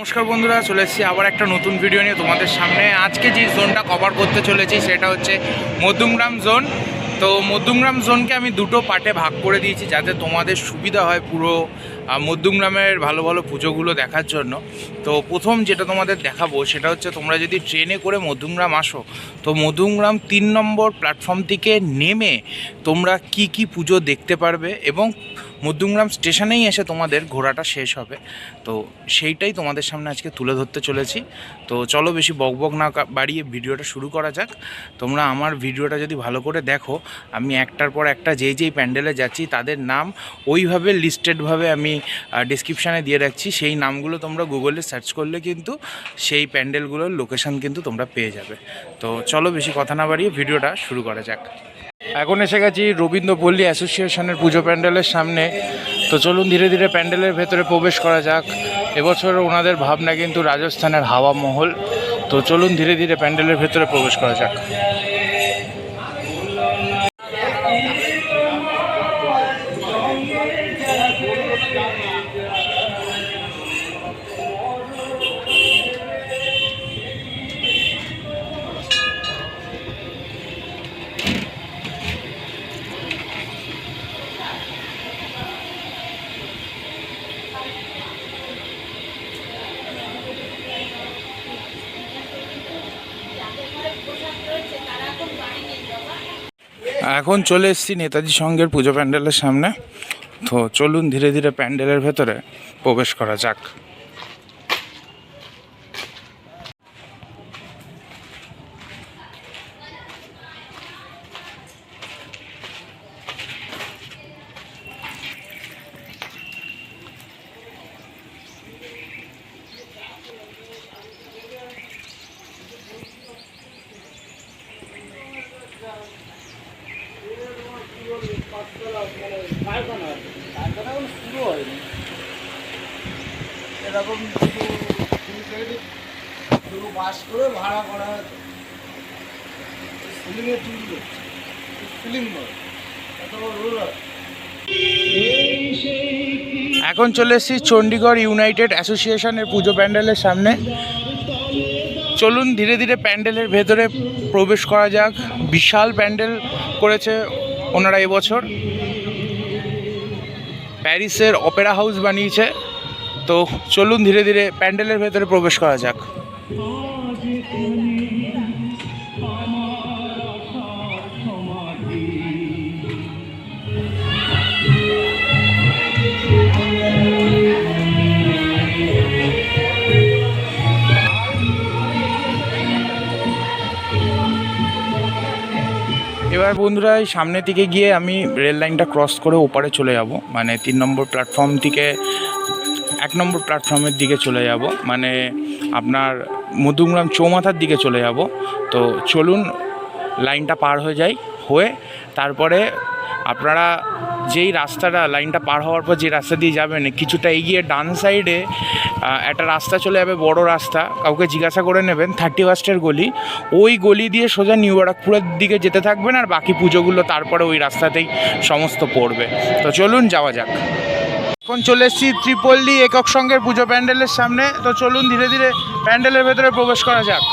নমস্কার বন্ধুরা, চলে এসেছি আবার একটা নতুন ভিডিও নিয়ে তোমাদের সামনে। আজকে যে জোনটা কভার করতে চলেছি সেটা হচ্ছে মধ্যমগ্রাম জোন তো মধ্যমগ্রাম জোনকে আমি দুটো পার্টে ভাগ করে দিয়েছি যাতে তোমাদের সুবিধা হয় পুরো মধ্যমগ্রামের ভালো ভালো পুজোগুলো দেখার জন্য। তো প্রথম যেটা তোমাদের দেখাবো সেটা হচ্ছে তোমরা যদি ট্রেনে করে মধ্যমগ্রাম আসো, তো মধ্যমগ্রাম তিন নম্বর প্ল্যাটফর্ম থেকে নেমে তোমরা কি কি পুজো দেখতে পারবে এবং মধ্যমগ্রাম স্টেশনেই এসে তোমাদের ঘোরাটা শেষ হবে। তো সেইটাই তোমাদের সামনে আজকে তুলে ধরতে চলেছি। তো চলো বেশি বকবক না বাড়িয়ে ভিডিওটা শুরু করা যাক। তোমরা আমার ভিডিওটা যদি ভালো করে দেখো, আমি একটার পর একটা যেই যেই প্যান্ডেলে যাচ্ছি, তাদের নাম ওইভাবে লিস্টেডভাবে আমি ডিসক্রিপশানে দিয়ে রাখছি। সেই নামগুলো তোমরা গুগলে সার্চ করলে কিন্তু সেই প্যান্ডেলগুলোর লোকেশন কিন্তু তোমরা পেয়ে যাবে। তো চলো বেশি কথা না বাড়িয়ে ভিডিওটা শুরু করা যাক। এখন এসে গেছি রবীন্দ্রপল্লী অ্যাসোসিয়েশনের পুজো প্যান্ডেলের সামনে। তো চলুন ধীরে ধীরে প্যান্ডেলের ভেতরে প্রবেশ করা যাক। এবছর ওনাদের ভাবনা কিন্তু রাজস্থানের হাওয়া মহল। তো চলুন ধীরে ধীরে প্যান্ডেলের ভেতরে প্রবেশ করা যাক। এখন চলে এসেছি নেতাজি সঙ্গের পুজো প্যান্ডেলের সামনে। তো চলুন ধীরে ধীরে প্যান্ডেলের ভেতরে প্রবেশ করা যাক। এরকম শুধু শুধু বাস করে ভাড়া করা তুলবে এখন চলে এসেছি চণ্ডীগড় ইউনাইটেড অ্যাসোসিয়েশনের পুজো প্যান্ডেলের সামনে। চলুন ধীরে ধীরে প্যান্ডেলের ভেতরে প্রবেশ করা যাক। বিশাল প্যান্ডেল করেছে ওনারা এবছর প্যারিসের অপেরা হাউস বানিয়েছে। তো চলুন ধীরে ধীরে প্যান্ডেলের ভেতরে প্রবেশ করা যাক। এবার বন্ধুরা সামনের দিকে গিয়ে আমি রেল লাইনটা ক্রস করে ওপারে চলে যাব। মানে তিন নম্বর প্ল্যাটফর্ম থেকে এক নম্বর প্ল্যাটফর্মের দিকে চলে যাব। মানে আপনার মধুগ্রাম চৌমাথার দিকে চলে যাব। তো চলুন লাইনটা পার হয়ে যায় হয়ে তারপরে আপনারা যেই রাস্তাটা, লাইনটা পার হওয়ার পর যে রাস্তা দিয়ে যাবেন, কিছুটা এগিয়ে ডান সাইডে একটা রাস্তা চলে যাবে, বড় রাস্তা। কাউকে জিজ্ঞাসা করে নেবেন থার্টি ফার্স্টের গলি। ওই গলি দিয়ে সোজা নিউ ব্যারাকপুরের দিকে যেতে থাকবেন আর বাকি পুজোগুলো তারপরে ওই রাস্তাতেই সমস্ত পড়বে। তো চলুন, যাওয়া যাক। এখন চলে এসেছি ত্রিপল্লী একক সঙ্গের পুজো প্যান্ডেলের সামনে। তো চলুন, ধীরে ধীরে প্যান্ডেলের ভেতরে প্রবেশ করা যাক।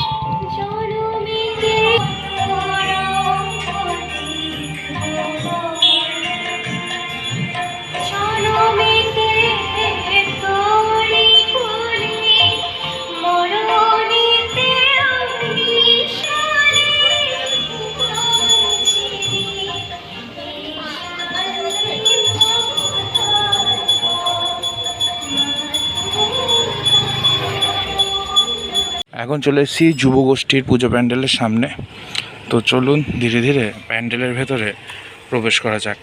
এখন চলে এসেছি যুবগোষ্ঠীর পুজো প্যান্ডেলের সামনে। তো চলুন ধীরে ধীরে প্যান্ডেলের ভেতরে প্রবেশ করা যাক।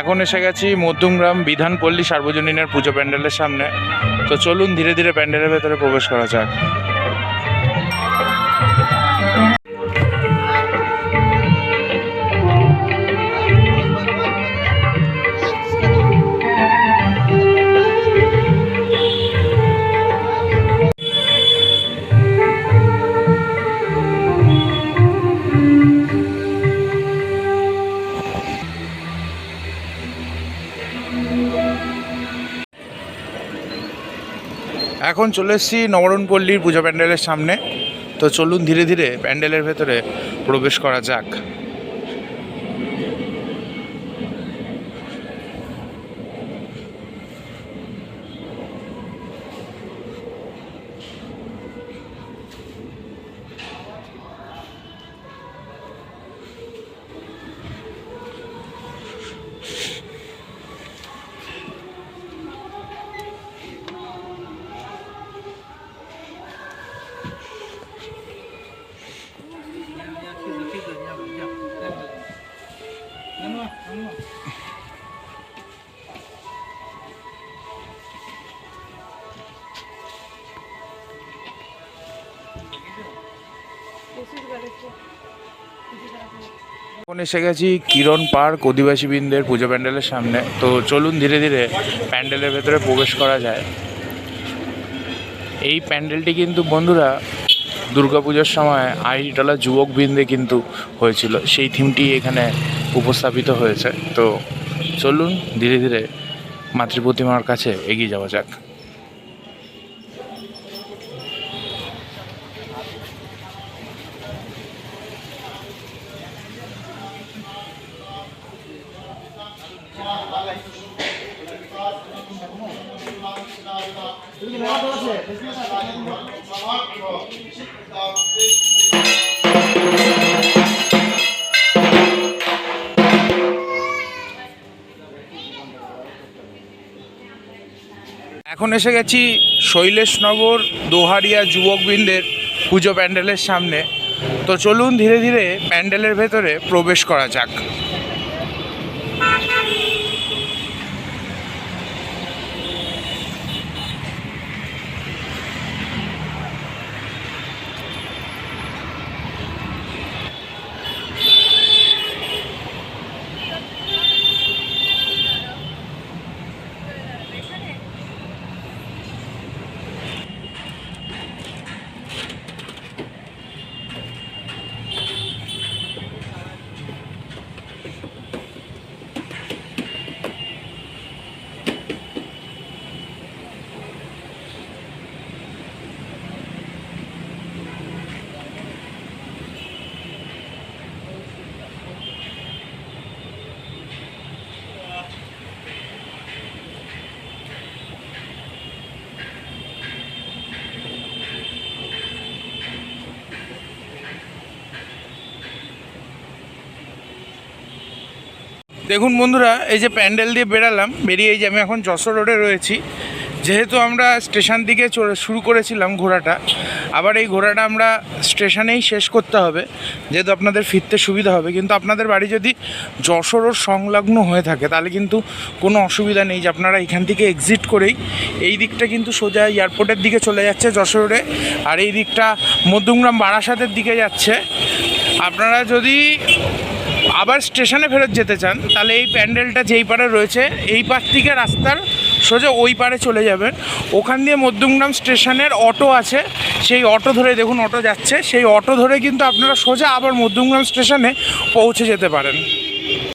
এখন এসে গেছি মধ্যমগ্রাম বিধানপল্লী সার্বজনীনের পুজো প্যান্ডেলের সামনে। তো চলুন ধীরে ধীরে প্যান্ডেলের ভেতরে প্রবেশ করা যাক। এখন চলে এসেছি নবরণপল্লীর পূজা প্যান্ডেলের সামনে। তো চলুন ধীরে ধীরে প্যান্ডেলের ভেতরে প্রবেশ করা যাক। এখন এসে গেছি কিরণ পার্ক, অধিবাসী বৃন্দের পুজো প্যান্ডেলের সামনে। তো চলুন ধীরে ধীরে প্যান্ডেলের ভেতরে প্রবেশ করা যায়। এই প্যান্ডেলটি কিন্তু বন্ধুরা দুর্গাপুজোর সময় আইডিটলা যুবক বৃন্দে কিন্তু হয়েছিল। সেই থিমটি এখানে উপস্থাপিত হয়েছে। তো চলুন ধীরে ধীরে মাতৃপ্রতিমার কাছে এগিয়ে যাওয়া যাক। এখন এসে গেছি শৈলেশনগর দোহারিয়া যুবকবৃন্দের পুজো প্যান্ডেলের সামনে। তো চলুন ধীরে ধীরে প্যান্ডেলের ভেতরে প্রবেশ করা যাক। দেখুন বন্ধুরা, এই যে প্যান্ডেল দিয়ে বেরালাম বেরিয়ে এই যে আমি এখন যশোর রোডে রয়েছি। যেহেতু আমরা স্টেশন দিকে শুরু করেছিলাম ঘোরাটা আবার এই ঘোরাটা আমরা স্টেশনেই শেষ করতে হবে, যেহেতু আপনাদের ফিরতে সুবিধা হবে। কিন্তু আপনাদের বাড়ি যদি যশোর সংলগ্ন হয়ে থাকে, তাহলে কিন্তু কোনো অসুবিধা নেই যে আপনারা এখান থেকে এক্সিট করেই এই দিকটা কিন্তু সোজা এয়ারপোর্টের দিকে চলে যাচ্ছে যশোর আর এই দিকটা মধ্যমগ্রাম বারাসাতের দিকে যাচ্ছে। আপনারা যদি আবার স্টেশনে ফেরত যেতে চান, তাহলে এই প্যান্ডেলটা যেই পারে রয়েছে, এই পার থেকে রাস্তার সোজা ওই পারে চলে যাবেন। ওখান দিয়ে মধ্যমগ্রাম স্টেশনের অটো আছে, সেই অটো ধরে দেখুন অটো যাচ্ছে, সেই অটো ধরে কিন্তু আপনারা সোজা আবার মধ্যমগ্রাম স্টেশনে পৌঁছে যেতে পারেন।